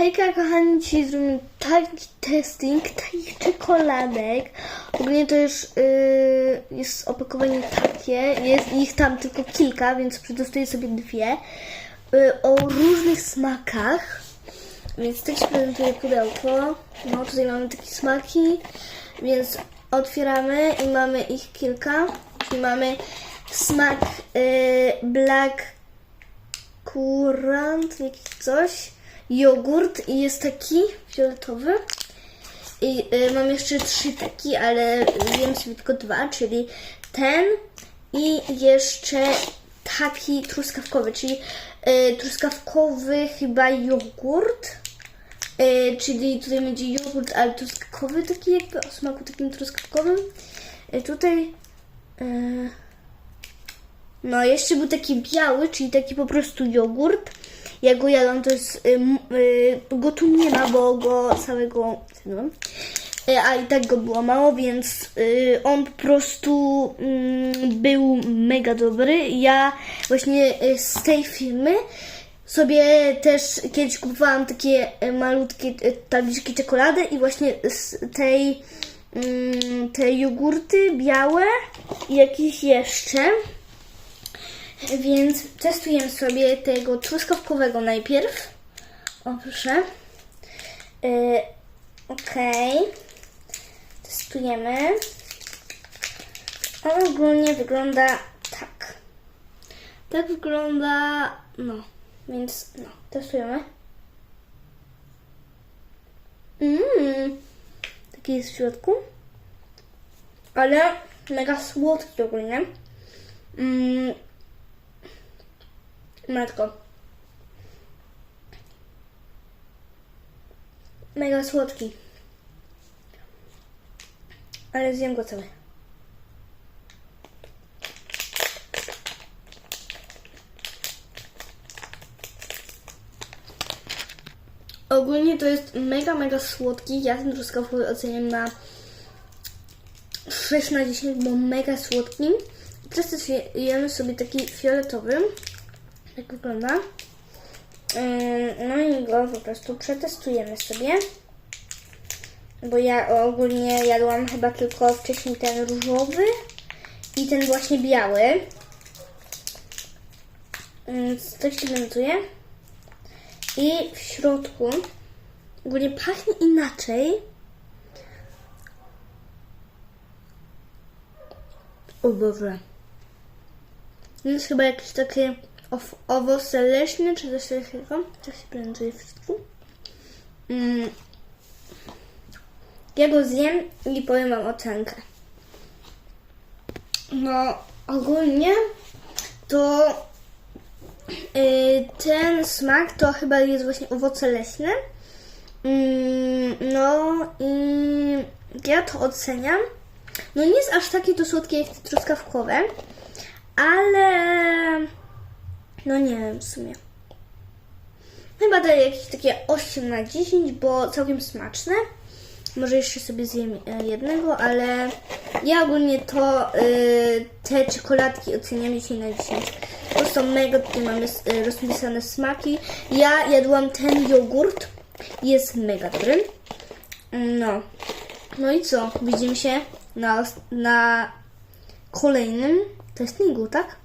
Hejka kochani, dzisiaj zrobimy taki testing takich czekoladek. Ogólnie to już yy, jest opakowanie takie, jest ich tam tylko kilka, więc przetestuję sobie dwie. Yy, o różnych smakach. Więc tak się prezentuje pudełko. No tutaj mamy takie smaki, więc otwieramy i mamy ich kilka. Czyli mamy smak yy, black kurant, jakiś coś, jogurt i jest taki fioletowy. I y, mam jeszcze trzy taki, ale wiem sobie tylko dwa, czyli ten i jeszcze taki truskawkowy, czyli y, truskawkowy chyba jogurt. Y, czyli tutaj będzie jogurt, ale truskawkowy taki jakby o smaku takim truskawkowym. Y, tutaj y, no, jeszcze był taki biały, czyli taki po prostu jogurt. Ja go jadłam, to jest. Y, go tu nie ma, bo go całego. zjadłam. Y, a i tak go było mało, więc y, on po prostu mm, był mega dobry. Ja właśnie z tej firmy sobie też kiedyś kupowałam takie malutkie tabliczki czekolady i właśnie z tej mm, te jogurty białe i jakieś jeszcze. Więc testujemy sobie tego truskawkowego najpierw. O, proszę. Yy, Okej. Testujemy. On ogólnie wygląda tak. Tak wygląda, no, więc no, testujemy. Mmm, taki jest w środku. Ale mega słodki ogólnie. Mm, Matko. Mega słodki. Ale zjem go cały. Ogólnie to jest mega, mega słodki. Ja ten truskawkowy oceniam na 6 na 10, bo mega słodki. Teraz testujemy sobie taki fioletowy. Tak wygląda. Ym, No i go po prostu przetestujemy sobie. Bo ja ogólnie jadłam chyba tylko wcześniej ten różowy i ten właśnie biały. Więc się prezentuje. I w środku ogólnie pachnie inaczej. O Boże. To jest chyba jakieś takie owoce leśne, czy coś takiego. Tak się prezentuje w środku. Mm. Ja go zjem i powiem Wam ocenkę. No, ogólnie to y, ten smak to chyba jest właśnie owoce leśne. Mm, no i ja to oceniam. No nie jest aż takie to słodkie jak te truskawkowe, ale no nie wiem w sumie. Chyba daję jakieś takie 8 na 10, bo całkiem smaczne. Może jeszcze sobie zjem e, jednego, ale ja ogólnie to y, te czekoladki oceniam 10 na 10. To są mega, tutaj mamy y, rozpisane smaki. Ja jadłam ten jogurt, jest mega dobry. No. No i co? Widzimy się na, na kolejnym testingu, tak?